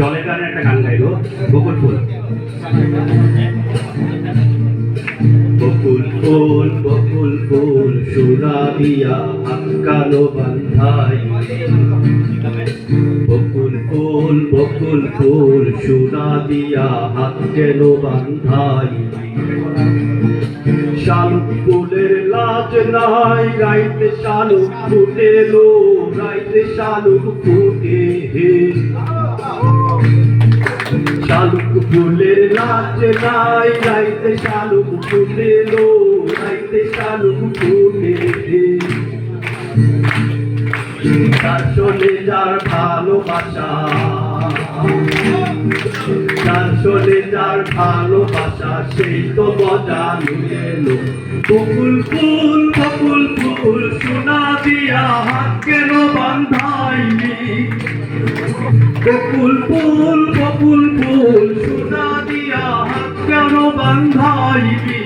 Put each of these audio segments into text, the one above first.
জলে গানে একটা গান গাইব, বকুল ফুল। বকুল ফুল বকুল ফুল সুরাবিয়া আকালো বান্ধাই। বকুল ফুল বকুল ফুল সুরাবিয়া হাত কেন বান্ধাই। শালুক ফুলের লাজ নাই গাইতে শালুক ফুটেলো গাইতে শালুক ফুটে হে। ফুলের লাজ নাই, রাইতে শালুক ফুটে লো রাইতে শালুক হে তার চলে যার ভালোবাসা যার চলে যার ভালোবাসা, সেই তো মজা নিয়ে বকুল ফুল বকুল ফুল, সোনা দিয়া হাত কেন বান্ধাইনি? বকুল ফুল বকুল ফুল, সোনা দিয়া কেন বান্ধাইনি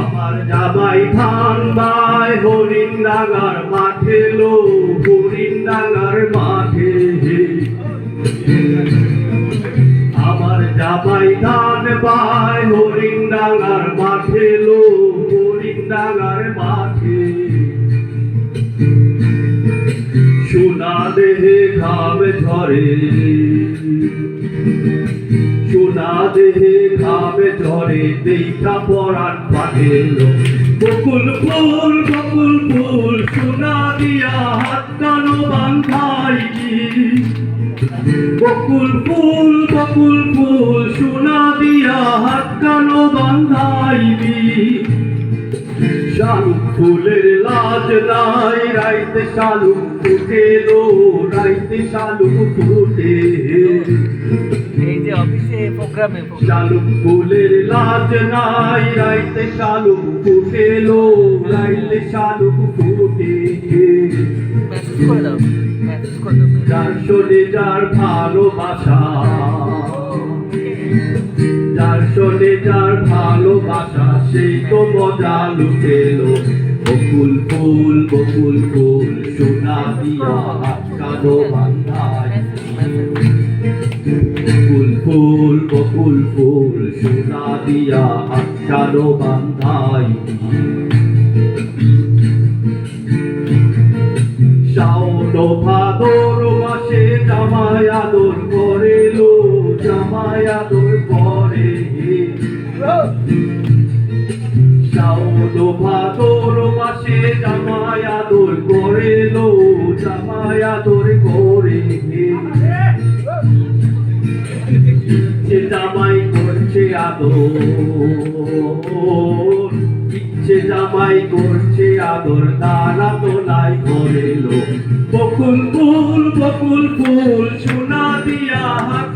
আমার জামাই ধান বাই হরিণ ডাঙার মাঠে লো হরিণ ডাঙার মাঠে। আমার জামাই ধান বাই হরিণ ডাঙার মাঠে লো হরিণ ডাঙার মাঠে। সোনা দেহে ঘাম ঝরে। সোনা দেহে ঘামে ঝরে পরাণ পাঠেল বকুল ফুল বকুল ফুল, সোনা দিয়া হাত কানো বান্ধাই বকুল ফুল বকুল ফুল, সোনা কানো বান্ধাইবি শালুক ফুলের লাজ নাই রাইতে শালুক ফুটে লো রাইতে শালুক ফুটে। এই যে অফিসে প্রোগ্রামে শালুক ফুলের লাজ নাই রাইতে শালুক ফুটে লো রাইতে শালুক ফুটে। মেসেজ করে দাও মেসেজ করে দাও। যার ভালোবাসা। শোনে যার ভালোবাসা, সেই তো মজা লুটেলো বকুল ফুল বকুল ফুল, সোনা দিয়া কালো বকুল ফুল বকুল ফুল, সোনা দিয়া কালো বান্ধায়। শাওন ভাদর মাসে জামাই আদর করে লো জামাই আদর শাওন ভাদর মাসে জামাই আদর করে লো জামাই আদর করে জামাই করছে আদর, ইচ্ছে জামাই করছে আদর দানা তোলাই করে বকুল ফুল বকুল ফুল, সোনা দিয়া হাত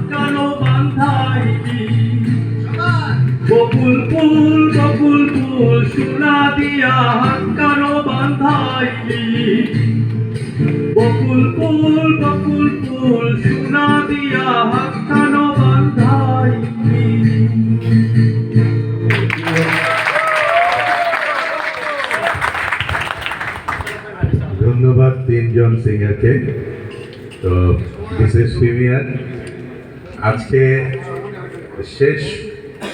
বকুল ফুল বকুল ফুল, সোনা দিয়া হাত কানো বান্ধাই বকুল ফুল বকুল ফুল, সোনা দিয়া হাত কানো বান্ধাই ধন্যবাদ তিনজন সিঙ্গারকে। তো ইজ প্রিমিয়ার আজকে শেষ